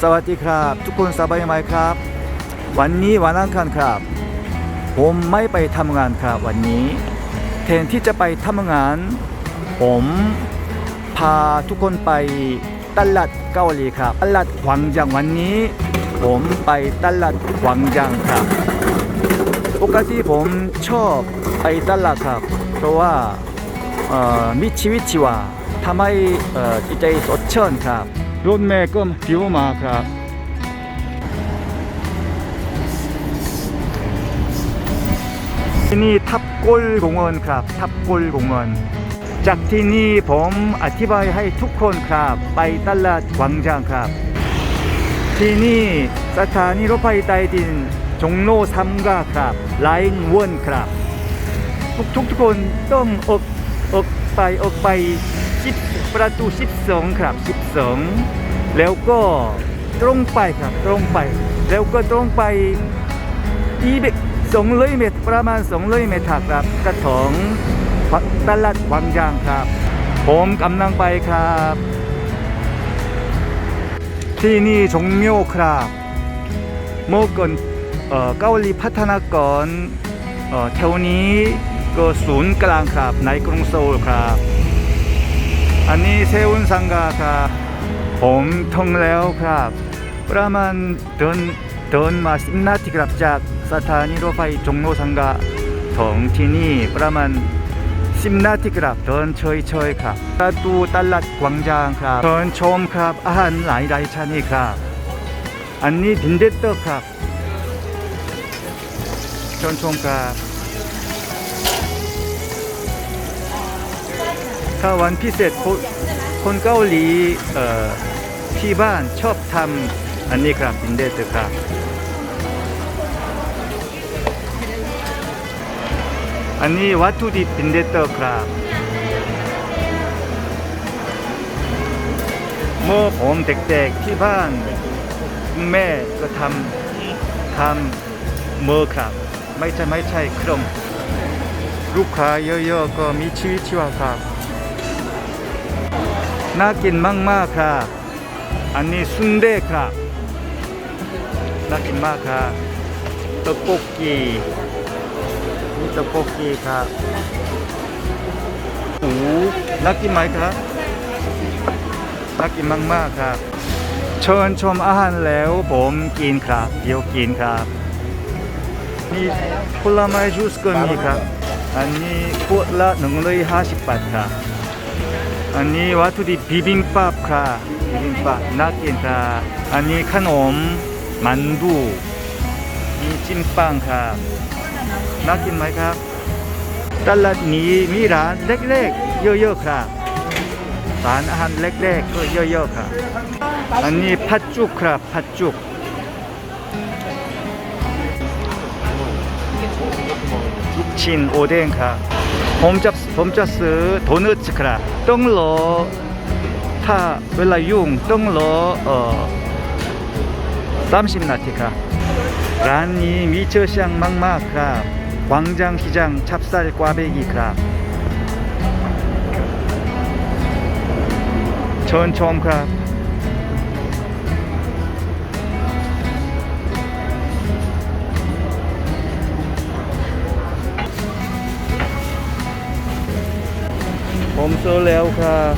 สวัสดีครับ ทุกคนสบายไหมครับ วันนี้วันอังคารครับ ผมไม่ไปทำงานครับวันนี้แทนที่จะไปทำงาน ผมพาทุกคนไปตลาดเกาหลีครับตลาดหวังจังวันนี้ ผมไปตลาดหวังจังครับปกติผมชอบไปตลาดครับ เพราะว่าเอ่อมีชีวิตชีวาทำให้เอ่อจิตใจสดชื่นครับ รถแม่ก็ผิวมาครับที่นี่ทับกุลกงเงินครับ ทับกุลกงเงินจากที่นี่ผมอธิบายให้ทุกคนครับ ไปตลาดวังจางครับ ที่นี่สถานีรถไฟใต้ดินจงโลซัมกาครับไลน์วนครับ ทุกทุกคนต้องออกออกไปออกไป สิบประตูสิบสองครับสิบสองแล้วก็ตรงไปครับตรงไป แล้วก็ตรงไปอีเบสองร้อยเมตรประมาณสองร้อยเมตรครับกระถองตลาดวังยางครับ ผมกำลังไปครับ ที่นี่จงโมครับเมื่อก่อนเกาหลีพัฒนากรเอ่อแถวนี้ก็ศูนย์กลางครับในกรุงโซลครับ อันนี้เซอุนสังกาครับผมท่องแล้วครับ ประมาณเดินเดินมาสิบนาทีครับจากสถานีรถไฟจงโนสังกาถึงที่นี่ประมาณสิบนาทีครับเดินเฉยๆครับประตูตลาดกวางจางครับเดินชมครับอาหารหลายหลายชนิดครับ อันนี้บินเดตเตอร์ครับเชิญชมครับ ถ้าวันพิเศษคนคนเกาหลีที่บ้านชอบทำอันนี้ครับบินเดตเตอร์ครับอันนี้วัตถุดิบบินเดตเตอร์ครับเมื่อผมเด็กๆที่บ้านแม่ก็ทำทำเมื่อครับ ไม่ใช่ไม่ใช่เครื่องลูกค้าเยอะๆก็มีชีวิตชีวาครับ น่ากินมากๆครับอันนี้ซุนเดครับน่ากินมากครับตะกกีนี่ตะกกีครับโอ้น่ากินไหมครับน่ากินมากๆครับเชิญชมอาหารแล้วผมกินครับเดี๋ยวกินครับนี่ผลไม้จูสก็มีครับอันนี้ขวดละ150บาทครับ อันนี้วัตถุดิบบิบิมบับครับบิบิมบับน่ากินครับอันนี้ขนมมันดูมีจิ้มปังครับน่ากินไหมครับ ตลาดนี้มีร้านเล็กๆ เยอะๆครับร้านอาหารเล็กๆก็เยอะๆครับอันนี้ผัดจุกครับผัดจุก 육친 오뎅카 봄잡스 봄잡스 도넛크라. 똥러. 타 웰라융 똥러. 어. 쌈심나티카. 란이 미처샹 막마크라 광장시장 찹쌀 꽈배기크라 전초음크라 ผมซื้อแล้วครับ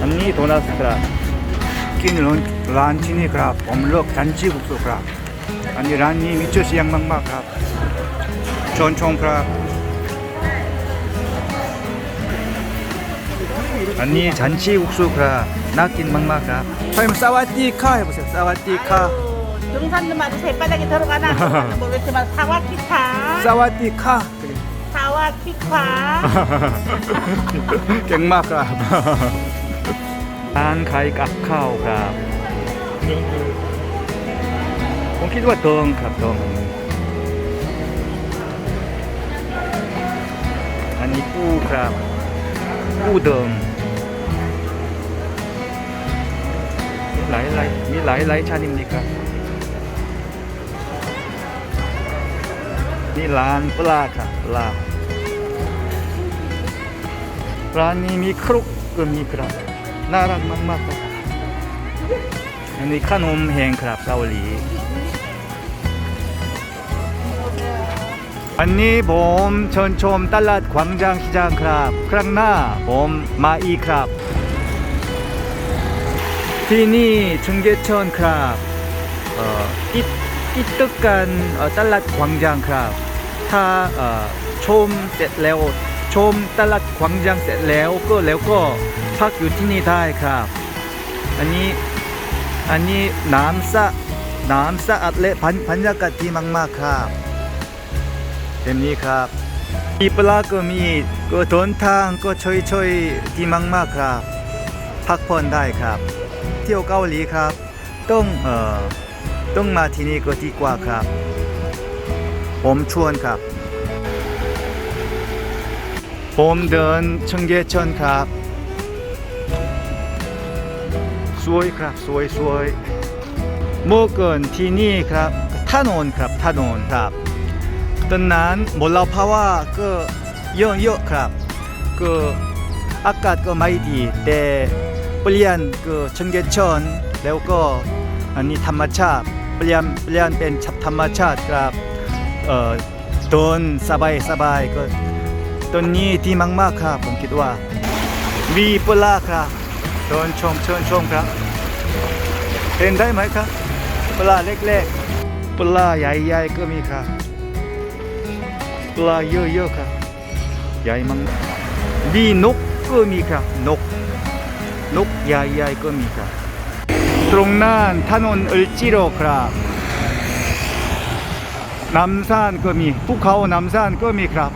อันนี้โดนัทครับ กินร้านที่นี่ครับ ผมเลือกทันชีกุสุครับ อันนี้ร้านนี้มีชื่อเสียงมากๆครับเชิญชมครับ อันนี้ฉันชีกุสุครับน่ากินมากๆครับพยมสวัสดีค่ะให้ผมสวัสดีค่ะ 등산도마도 새바닥에 들어가나 모르겠지만 사와키카 ส วัสดีครับเก่งมากครับร้านขายกับข้าวครับผมคิดว่าตรงครับตรงอันนี้กู้ครับกู้เดิมหลายหลายมีหลายหลายชาติดีลยครับนี่ร้านปลาครับปลา ร้านนี้มีครุกก็มีครับ น่ารักมากๆครับอันนี้ขนมแห้งครับเกาหลี อันนี้ผมเชิญชมตลาดขวางจางชิจางครับ ครั้งหน้าผมมาอีกครับ ที่นี่ชงเกชอนครับเอ่อติดติดตึกกันตลาดขวางจางครับ ถ้าเอ่อชมเสร็จแล้ว ชมตลาดขวางจางเสร็จแล้วก็แล้วก็พักอยู่ที่นี่ได้ครับ อันนี้อันนี้น้ำสะน้ำสะอาดและบรรบรรยากาศดีมากๆครับเต็มนี้ครับมีปลาก็มีก็เดินทางก็ช่วยๆดีมากๆครับ พักผ่อนได้ครับ เที่ยวเกาหลีครับ ต้องเอ่อต้องมาที่นี่ก็ดีกว่าครับ ผมชวนครับ ผมเดินเชงเกชอนครับ สวยครับสวยสวยเมื่อเกินที่นี่ครับถนนครับถนนครับตอนนั้นมลภาวะก็เยอะๆครับก็อากาศก็ไม่ดีแต่เปลี่ยนก็ชงเกชอนแล้วก็อันนี้ธรรมชาติเปลี่ยนเปลี่ยนเป็นธรรมชาติครับเอ่อเดินสบายสบายก็ ตอนนี้ดีมากๆครับผมคิดว่ามีปลาครับเดินชมเชิญชมครับ เห็นได้ไหมครับปลาเล็กๆปลาใหญ่ๆก็มีครับปลาเยอะๆครับใหญ่มากมีนกก็มีครับนก นกใหญ่ๆก็มีครับตรงนั้นถนนเอลจิโรครับน้ำซ่านก็มีภูเขาน้ำซ่านก็มีครับ